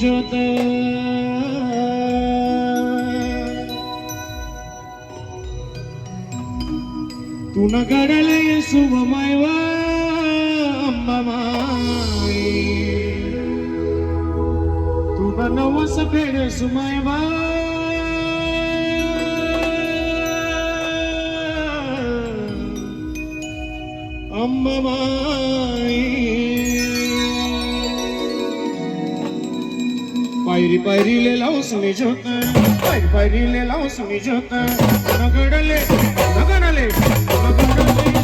ज्योत. तू न घडले शुभमय वा अंबामाई तू न नवस फेड सुमय वा पायरी पायरीले लावूस मी झोत. पायरी पायरीले लावूस मी झोत. नगडले नगडले नगडले.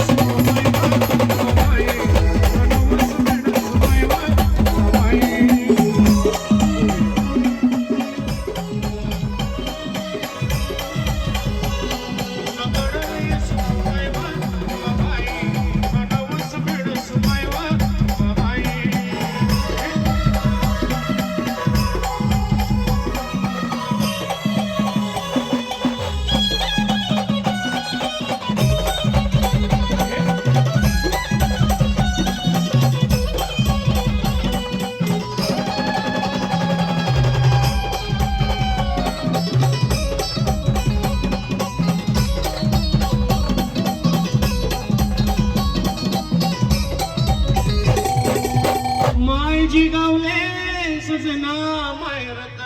जी गावले सजना मायरत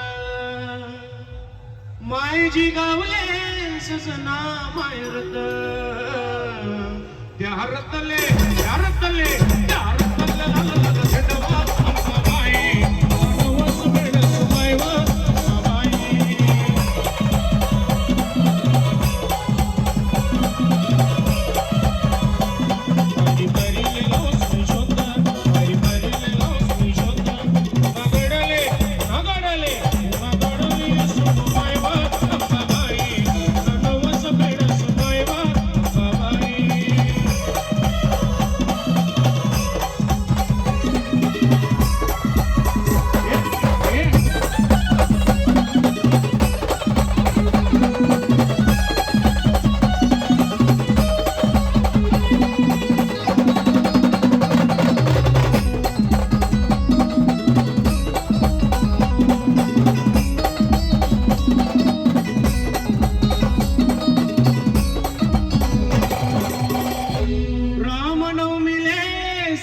मायजी गावले सजना मायरत त्या हरतले त्या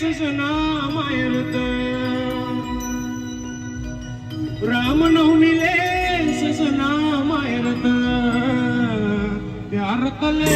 सुसना मायरत रामनवमीले सुसना मायरत प्यार तले